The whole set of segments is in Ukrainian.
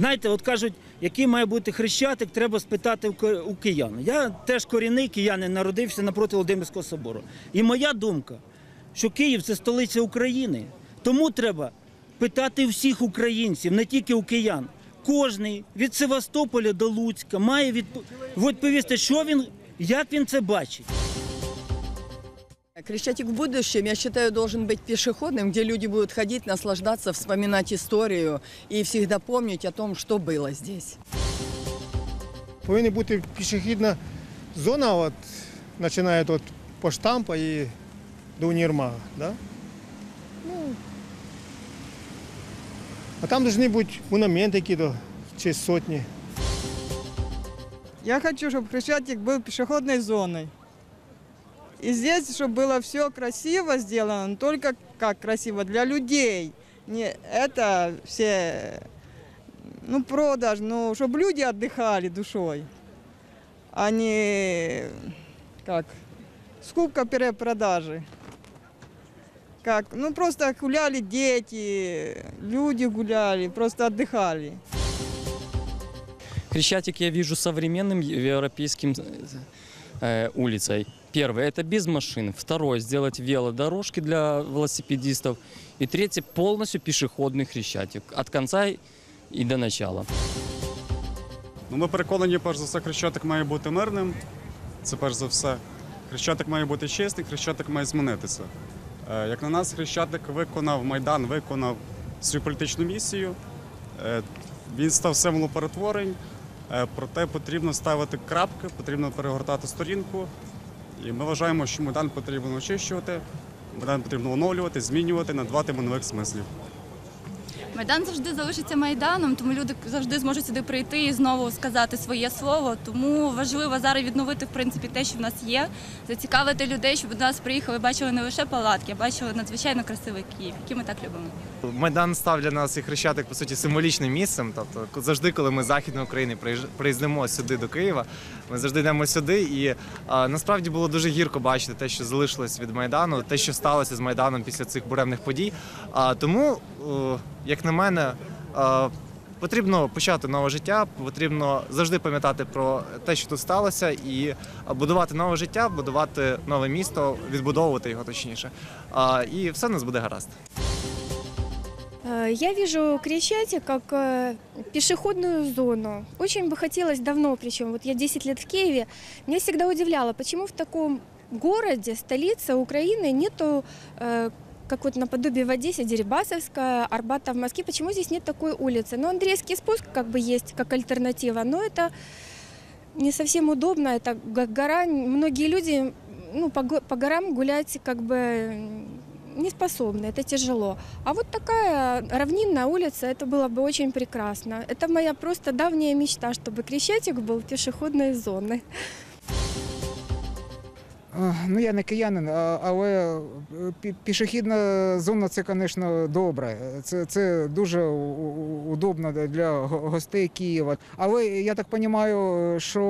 Знаєте, от кажуть, який має бути хрещатик, треба спитати у киян. Я теж корінний киянин, народився напроти Володимирського собору. І моя думка, що Київ це столиця України. Тому треба питати всіх українців, не тільки у киян. Кожний від Севастополя до Луцька має відповісти, що він, як він це бачить. Крещатик в будущем, я считаю, должен быть пешеходным, где люди будут ходить, наслаждаться, вспоминать историю и всегда помнить о том, что было здесь. Повинна бути пішохідна зона, от, починає от по штампа і до універмага. Да? Ну, а там повинні бути монументи які до чи сотні. Я хочу, чтобы Хрещатик был пешеходной зоной. И здесь, чтобы было все красиво сделано, но только как красиво для людей. Не это все, ну, продаж, ну, чтобы люди отдыхали душой, а не, как, скупка перепродажи. Как, ну, просто гуляли дети, люди гуляли, просто отдыхали. Крещатик я вижу современным европейским э, улицей. Первое – это без машин. Второе – сделать велодорожки для велосипедистов. И третье – полностью пешеходный Хрещатик. От конца и до начала. Ну, ми переконані, перш за все, хрещатик має бути мирним. Це перш за все. Хрещатик має бути чистий, хрещатик має змінитися. Е, Як на нас, хрещатик виконав Майдан, виконав свою політичну місію. Е, Він став символом перетворень. Е, Проте потрібно ставити крапки, потрібно перегортати сторінку. І ми вважаємо, що Майдан потрібно очищувати, Майдан потрібно оновлювати, змінювати, надавати йому нових смислів. Майдан завжди залишиться майданом, тому люди завжди зможуть сюди прийти і знову сказати своє слово. Тому важливо зараз відновити в принципі те, що в нас є, зацікавити людей, щоб до нас приїхали, бачили не лише палатки, а бачили надзвичайно красивий Київ, який ми так любимо. Майдан став для нас і Хрещатик, по суті, символічним місцем. Тобто, завжди, коли ми з Західної України приїздимо сюди до Києва, ми завжди йдемо сюди. І а, насправді було дуже гірко бачити те, що залишилось від Майдану, те, що сталося з Майданом після цих буремних подій. А, тому, о, як на мене, а, Потрібно почати нове життя, потрібно завжди пам'ятати про те, що тут сталося, і будувати нове життя, будувати нове місто, відбудовувати його точніше. І все у нас буде гаразд. Э, Я вижу Крещатик как э, пешеходную зону. Очень бы хотелось давно, причем вот я 10 лет в Киеве, меня всегда удивляло, почему в таком городе, столице Украины нету э, как вот наподобие в Одессе, Дерибасовская, Арбата в Москве, почему здесь нет такой улицы? Ну, Андреевский спуск как бы есть как альтернатива, но это не совсем удобно, это г- гора, многие люди ну, по, го- по горам гулять как бы м, не способны, это тяжело. А вот такая равнинная улица, это было бы очень прекрасно. Это моя просто давняя мечта, чтобы Крещатик был пешеходной зоной. Ну, я не киянин, але е, пішохідна зона це, звісно, добре. Це, це дуже удобно для гостей Києва. Але я так розумію, що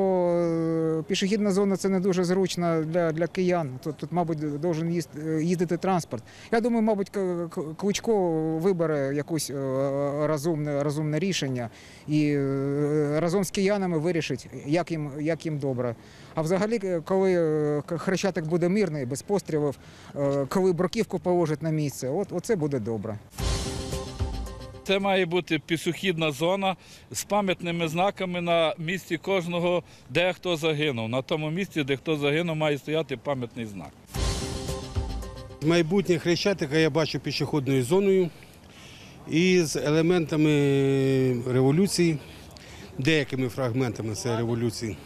е, пішохідна зона це не дуже зручно для, для киян. Тут, тут мабуть, должен їздити транспорт. Я думаю, мабуть, Кличко вибере якусь е, розумне, розумне рішення і разом з киянами вирішить, як їм, як їм добре. А взагалі, е, коли е, хрещатик буде мирний, без пострілів, е, коли бруківку положить на місце, от оце буде добре. Це має бути пішохідна зона з пам'ятними знаками на місці кожного, де хто загинув. На тому місці, де хто загинув, має стояти пам'ятний знак. Майбутнє Хрещатика я бачу пішохідною зоною і з елементами революції, деякими фрагментами цієї революції.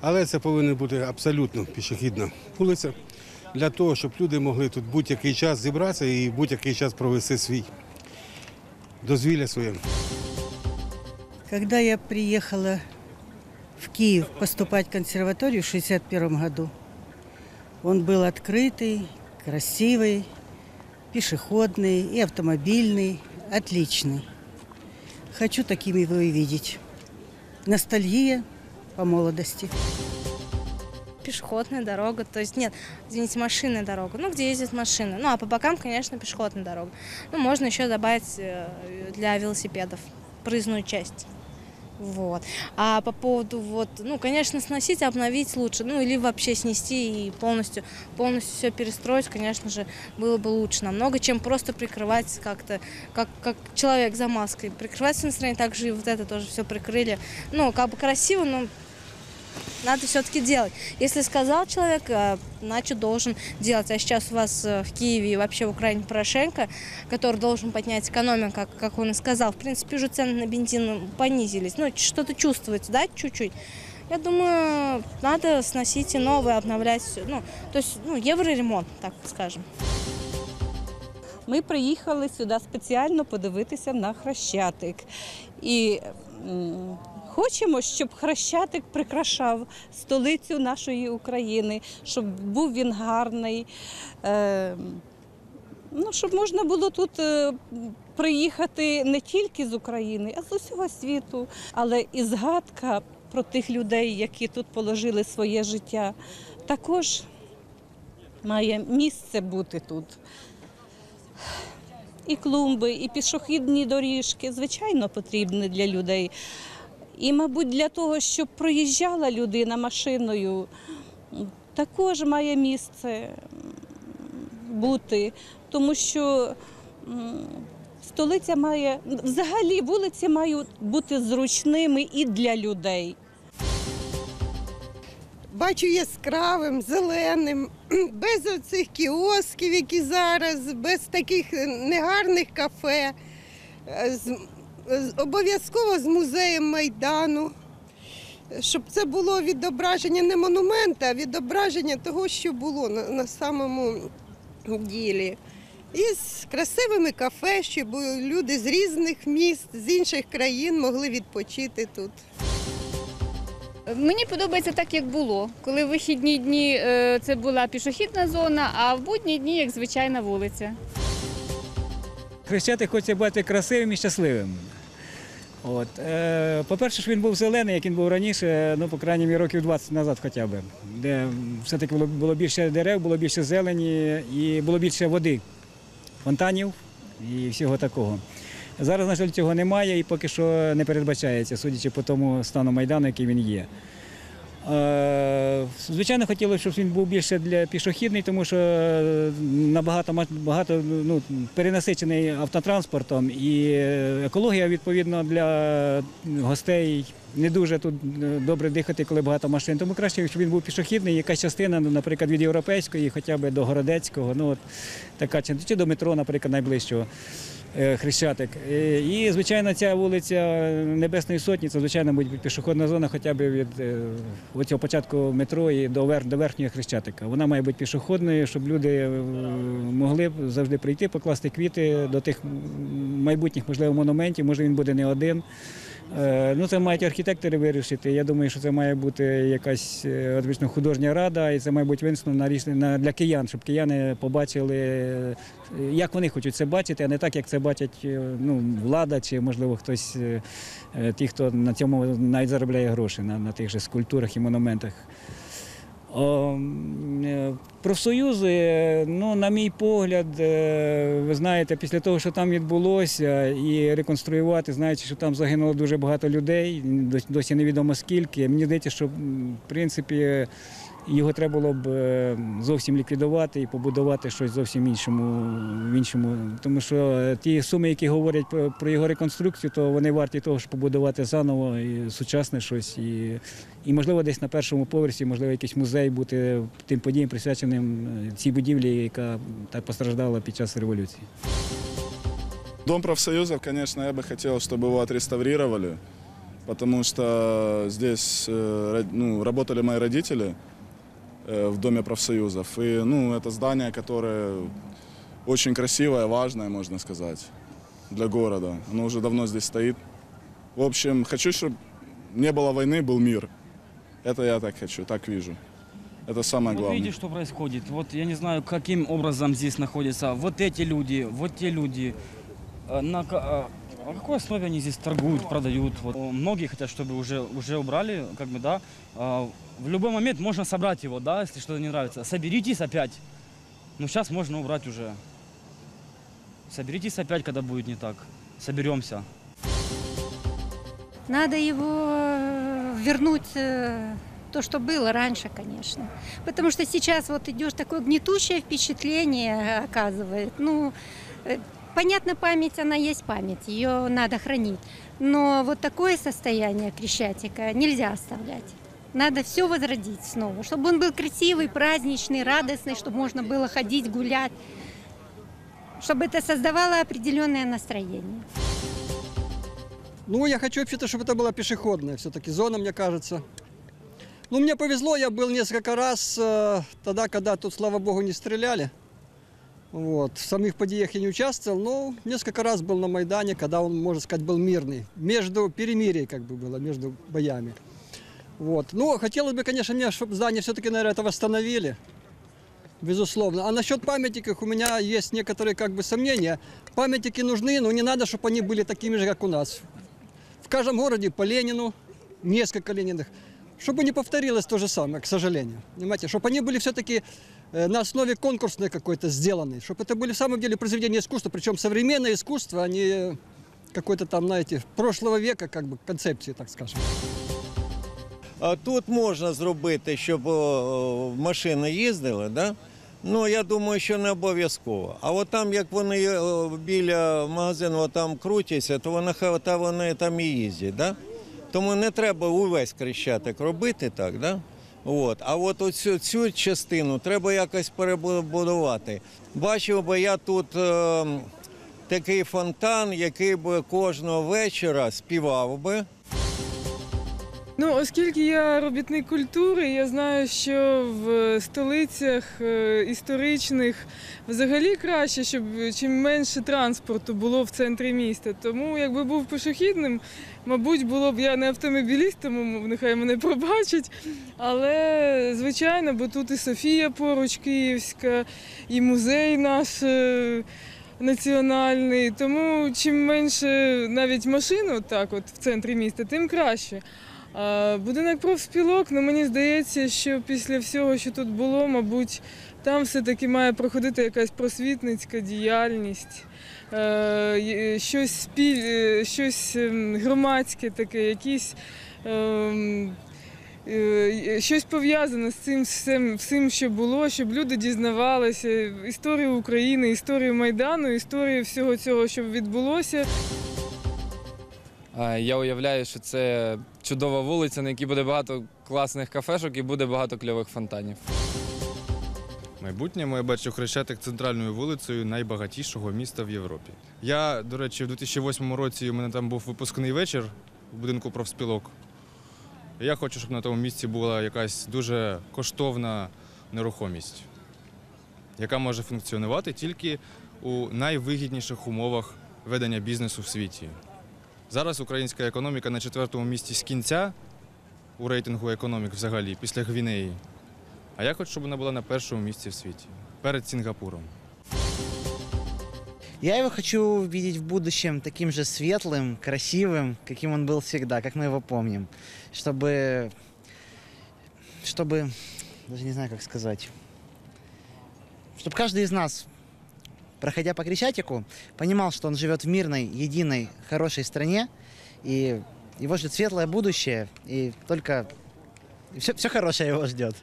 Але це повинна бути абсолютно пішохідна вулиця для того, щоб люди могли тут будь-який час зібратися і будь-який час провести свій дозвілля своє. Когда я приехала в Киев поступать в консерваторию в 1961 году, он был открытый, красивый, пешеходный и автомобильный, отличный. Хочу таким его и видеть. Ностальгия по молодости. пешеходная дорога, то есть нет, извините, машинная дорога, ну, где ездят машины. Ну, а по бокам, конечно, пешеходная дорога. Ну, можно еще добавить э, для велосипедов проездной части. Вот. А по поводу вот, ну, конечно, сносить, обновить лучше, ну, или вообще снести и полностью, полностью все перестроить, конечно же, было бы лучше намного, чем просто прикрывать как-то, как, как человек за маской. Прикрывать все настроение, также и вот это тоже все прикрыли. Ну, как бы красиво, но надо все-таки делать. Если сказал человек, э, значит должен делать. А сейчас у вас э, в Киеве и вообще в Украине Порошенко, который должен поднять экономику, как, как он и сказал. В принципе, уже цены на бензин понизились. Ну, что-то чувствуется, да, чуть-чуть. Я думаю, надо сносить и новое, обновлять все. Ну, то есть, ну, евроремонт, так скажем. Ми приїхали сюди спеціально подивитися на Хрещатик. І м, хочемо, щоб Хрещатик прикрашав столицю нашої України, щоб був він гарний. Е, ну, щоб можна було тут е, приїхати не тільки з України, а з усього світу. Але і згадка про тих людей, які тут положили своє життя, також має місце бути тут і клумби, і пішохідні доріжки, звичайно, потрібні для людей. І, мабуть, для того, щоб проїжджала людина машиною, також має місце бути, тому що столиця має, взагалі вулиці мають бути зручними і для людей. бачу яскравим, зеленим, без оцих кіосків, які зараз, без таких негарних кафе, е, обов'язково з музеєм Майдану. Щоб це було відображення не монумента, а відображення того, що було на, на самому ділі. І з красивими кафе, щоб люди з різних міст, з інших країн могли відпочити тут. Мені подобається так, як було. Коли в вихідні дні е, це була пішохідна зона, а в будні дні як звичайна вулиця. Хрещатик хоче бути красивим і щасливим. От. Е, по-перше, він був зелений, як він був раніше, ну, по крайній мірі, років 20 назад хоча б, де все-таки було більше дерев, було більше зелені і було більше води, фонтанів і всього такого. Зараз, на жаль, цього немає і поки що не передбачається, судячи по тому стану Майдану, який він є. Е, Звичайно, хотілося, щоб він був більше для пішохідний, тому що е, набагато багато ну, перенасичений автотранспортом, і е, екологія відповідно для гостей не дуже тут добре дихати, коли багато машин. Тому краще, щоб він був пішохідний, якась частина, ну, наприклад, від європейської, хоча б до Городецького, ну от така чи до метро, наприклад, найближчого. Е, Хрещатик. Е, І, звичайно, ця вулиця Небесної Сотні, це, звичайно, буде пішохідна зона хоча б від е, оцього початку метро і до, вер, до верхнього Хрещатика. Вона має бути пішохідною, щоб люди могли завжди прийти, покласти квіти до тих майбутніх, можливо, монументів, може він буде не один. Е, Ну, це мають архітектори вирішити. Я думаю, що це має бути якась е, художня рада, і це має бути винесено на для киян, щоб кияни побачили, е, як вони хочуть це бачити, а не так, як це бачать ну, влада чи, можливо, хтось, ті, хто на цьому навіть заробляє гроші на, на тих же скульптурах і монументах. О, м, е, Профсоюзи, ну, на мій погляд, е, ви знаєте, після того, що там відбулося, і реконструювати, знаючи, що там загинуло дуже багато людей, дос- досі невідомо скільки. Мені здається, що в принципі його треба було б е, зовсім ліквідувати і побудувати щось зовсім іншому, в іншому. Тому що е, ті суми, які говорять про, про його реконструкцію, то вони варті того, щоб побудувати заново і сучасне щось. І, і можливо, десь на першому поверсі, можливо, якийсь музей бути тим подіям присвяченим е, цій будівлі, яка так постраждала під час революції. Дом профсоюзов, конечно, я бы хотел, чтобы его отреставрировали, потому что здесь э, ро- ну, работали мои родители э, В Доме профсоюзов. И ну, это здание, которое очень красивое, важное, можно сказать, для города. Оно уже давно здесь стоит. В общем, хочу, чтобы не было войны, был мир. Это я так хочу, так вижу. Это самое Вот главное. видите, что происходит. Вот я не знаю, каким образом здесь находятся вот эти люди, вот те люди. Э, На, э, о какой основе они здесь торгуют, продают? Вот. О, Многие хотят, чтобы уже, уже убрали, как бы, да. А, В любой момент можно собрать его, да, если что-то не нравится. Соберитесь опять. Ну, сейчас можно убрать уже. Соберитесь опять, когда будет не так. Соберемся. Надо его э, вернуть э, то, что было раньше, конечно. Потому что сейчас вот идешь такое гнетущее впечатление оказывает. Ну, э, понятно, память, она есть память, ее надо хранить. Но вот такое состояние Крещатика нельзя оставлять. Надо все возродить снова, чтобы он был красивый, праздничный, радостный, чтобы можно было ходить, гулять, чтобы это создавало определенное настроение. Ну, я хочу вообще-то, чтобы это была пешеходная все-таки зона, мне кажется. Ну, мне повезло, я был несколько раз э, тогда, когда тут, слава богу, не стреляли. Вот. В самих подиях я не участвовал, но несколько раз был на Майдане, когда он, можно сказать, был мирный. Между перемирие как бы было, между боями. Вот. Ну, хотелось бы, конечно, мне, чтобы здание все-таки, наверное, это восстановили. Безусловно. А насчет памятников у меня есть некоторые как бы сомнения. Памятники нужны, но не надо, чтобы они были такими же, как у нас. В каждом городе по Ленину, несколько Лениных, чтобы не повторилось то же самое, к сожалению. Понимаете, чтобы они были все-таки на основе конкурсной какой-то сделаны, чтобы это были в самом деле произведения искусства, причем современное искусство, а не какой-то там, знаете, прошлого века как бы концепции, так скажем. А Тут можна зробити, щоб о, машини їздили, да? ну я думаю, що не обов'язково. А от там, як вони о, біля магазину там крутяться, то вони, хай та вони там і їздять. Да? Тому не треба увесь крещатик робити так. Да? От. А от оцю цю частину треба якось перебудувати. Бачив би я тут е, такий фонтан, який би кожного вечора співав би. Ну, оскільки я робітник культури, я знаю, що в столицях е, історичних взагалі краще, щоб чим менше транспорту було в центрі міста. Тому якби був пішохідним, мабуть, було б я не автомобіліст, тому нехай мене пробачать. Але звичайно, бо тут і Софія поруч Київська, і музей наш. е, Національний, тому чим менше навіть машин так от в центрі міста, тим краще. А будинок профспілок, ну мені здається, що після всього, що тут було, мабуть, там все-таки має проходити якась просвітницька діяльність, е, щось, спіль, е, щось ем, громадське таке, якісь. ем, е, Щось пов'язане з цим всім, всім, що було, щоб люди дізнавалися історію України, історію Майдану, історію всього цього, що відбулося. Я уявляю, що це чудова вулиця, на якій буде багато класних кафешок і буде багато кльових фонтанів. В майбутньому я бачу Хрещатик центральною вулицею найбагатішого міста в Європі. Я, до речі, в 2008 році у мене там був випускний вечір в будинку профспілок. Я хочу, щоб на тому місці була якась дуже коштовна нерухомість, яка може функціонувати тільки у найвигідніших умовах ведення бізнесу в світі. Зараз українська економіка на четвертому місці з кінця у рейтингу економік взагалі, після Гвінеї. А я хочу, щоб вона була на першому місці в світі, перед Сінгапуром. Я его хочу видеть в будущем таким же светлым, красивым, каким он был всегда, как мы его помним. Чтобы... Чтобы... Даже не знаю, как сказать. Чтобы каждый из нас, проходя по Крещатику, понимал, что он живет в мирной, единой, хорошей стране, и его ждет светлое будущее, и только все, все хорошее его ждет.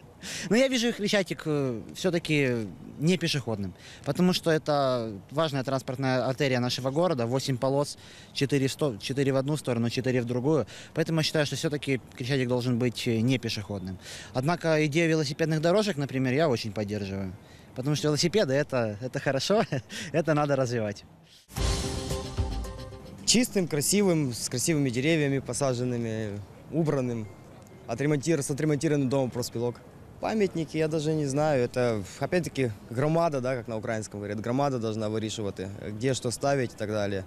Но я вижу Крещатик все-таки не пешеходным, потому что это важная транспортная артерия нашего города, 8 полос, 4 в, сто- 4 в одну сторону, 4 в другую. Поэтому я считаю, что все-таки Крещатик должен быть э, не пешеходным. Однако идею велосипедных дорожек, например, я очень поддерживаю. Потому что велосипеды это, это хорошо, это надо развивать. чистым, красивым, с красивыми деревьями посаженными, убранным, отремонтир, с отремонтированным домом проспилок. Памятники, я даже не знаю, это опять-таки громада, да, как на украинском говорят, громада должна вирішувати, где что ставить и так далее.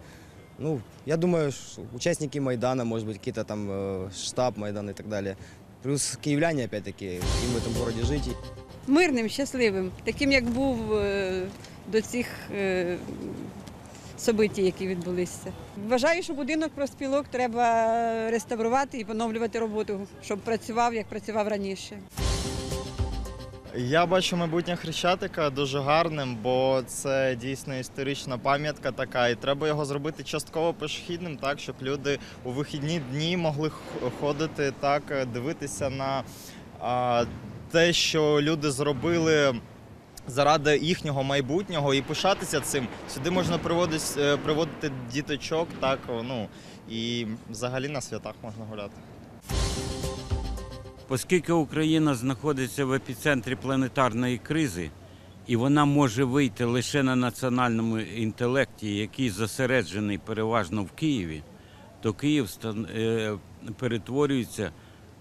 Ну, я думаю, участники Майдана, может быть, какие-то там э, штаб Майдана и так далее. Плюс киевляне, опять-таки, им в этом городе жить. Мирним, щасливим, таким, як був е, до цих е, событій, які відбулися. Вважаю, що будинок профспілок треба реставрувати і поновлювати роботу, щоб працював, як працював раніше. Я бачу майбутнє Хрещатика дуже гарним, бо це дійсно історична пам'ятка така, і треба його зробити частково пішохідним, так щоб люди у вихідні дні могли ходити так, е, дивитися на те, що люди зробили. Заради їхнього майбутнього і пишатися цим. Сюди можна приводити, е, приводити діточок, так, ну, і взагалі на святах можна гуляти. Оскільки Україна знаходиться в епіцентрі планетарної кризи, і вона може вийти лише на національному інтелекті, який зосереджений переважно в Києві, то Київ е, перетворюється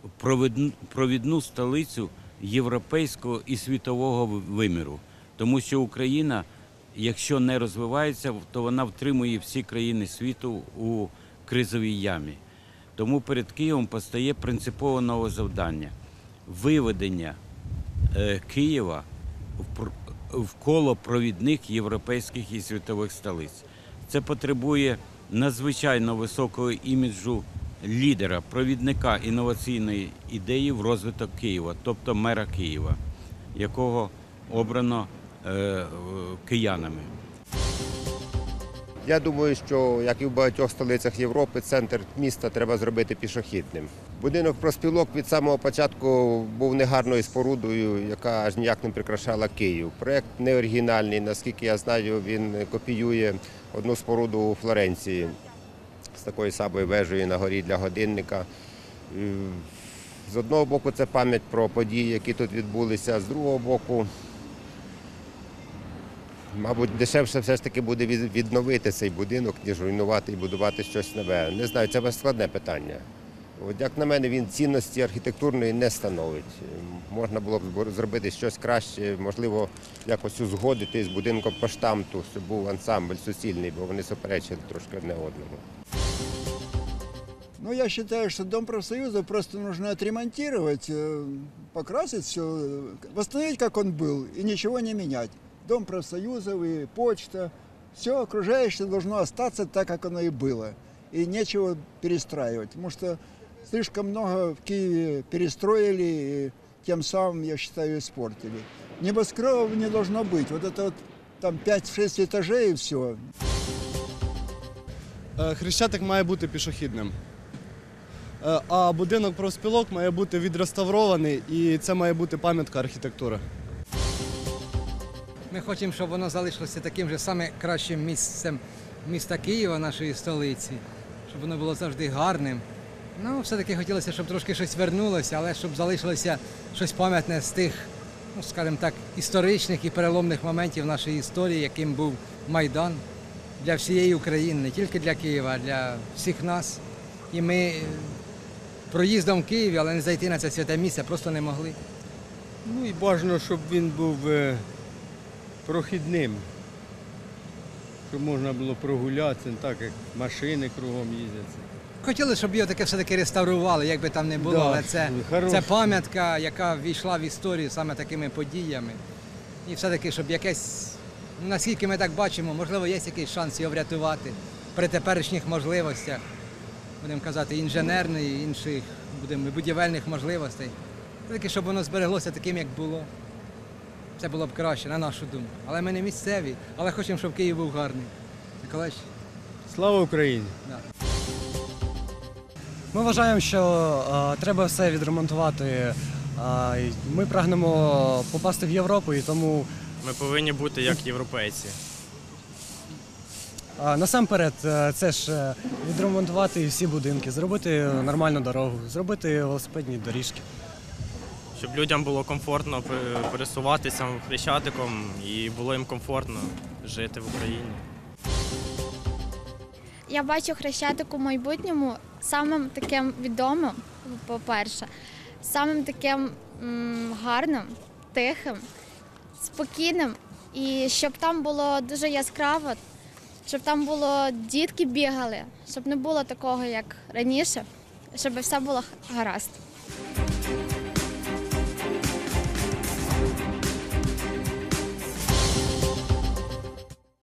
в провідну столицю європейського і світового виміру. Тому що Україна, якщо не розвивається, то вона втримує всі країни світу у кризовій ямі. Тому перед Києвом постає принципово нове завдання виведення е, Києва в коло провідних європейських і світових столиць. Це потребує надзвичайно високого іміджу лідера, провідника інноваційної ідеї в розвиток Києва, тобто мера Києва, якого обрано е, е, киянами. Я думаю, що як і в багатьох столицях Європи, центр міста треба зробити пішохідним. Будинок проспілок від самого початку був негарною спорудою, яка аж ніяк не прикрашала Київ. Проект не оригінальний, наскільки я знаю, він копіює одну споруду у Флоренції такою самою вежею на горі для годинника. Е, З одного боку, це пам'ять про події, які тут відбулися, з другого боку, Мабуть, дешевше все ж таки буде відновити цей будинок, ніж руйнувати і будувати щось нове. Не знаю, це складне питання. От як на мене, він цінності архітектурної не становить. Можна було б зробити щось краще, можливо, якось узгодити з будинком по штамту, щоб був ансамбль суцільний, бо вони суперечили трошки одне одному. Ну, я считаю, что Дом профсоюза просто нужно отремонтировать, э, покрасить все, восстановить, как он был, и ничего не менять. Дом профсоюзов и почта, все окружающее должно остаться так, как оно и было. И нечего перестраивать, потому что слишком много в Киеве перестроили, и тем самым, я считаю, испортили. Небоскребов не должно быть. Вот это вот там 5-6 этажей и все. Е, Хрещатик має бути пішохідним. Е, А будинок профспілок має бути відреставрований і це має бути пам'ятка архітектури. Ми хочемо, щоб воно залишилося таким же саме кращим місцем міста Києва, нашої столиці, щоб воно було завжди гарним. Ну, все-таки хотілося, щоб трошки щось вернулося, але щоб залишилося щось пам'ятне з тих, ну, скажімо так, історичних і переломних моментів нашої історії, яким був Майдан для всієї України, не тільки для Києва, а для всіх нас. І ми проїздом в Києві, але не зайти на це святе місце просто не могли. Ну і бажано, щоб він був е, прохідним, щоб можна було прогулятися, так як машини кругом їздять. Хотіли, щоб його таке все-таки реставрували, як би там не було, Да, але це, хорош. це пам'ятка, яка війшла в історію саме такими подіями. І все-таки, щоб якесь, ну, наскільки ми так бачимо, можливо, є якийсь шанс його врятувати при теперішніх можливостях, будемо казати, інженерної, інших будемо, будівельних можливостей. Все-таки, щоб воно збереглося таким, як було. Це було б краще, на нашу думку. Але ми не місцеві, але хочемо, щоб Київ був гарний. Миколаївич? Слава Україні! Да. Ми вважаємо, що е, треба все відремонтувати. Е, ми прагнемо попасти в Європу, і тому Ми повинні бути як європейці. Насамперед е, це ж е, відремонтувати всі будинки, зробити нормальну дорогу, зробити велосипедні доріжки. Щоб людям було комфортно пересуватися хрещатиком і було їм комфортно жити в Україні. Я бачу Хрещатик у майбутньому самим таким відомим, по-перше, самим таким гарним, тихим, спокійним. І щоб там було дуже яскраво, щоб там було дітки бігали, щоб не було такого, як раніше, щоб все було гаразд.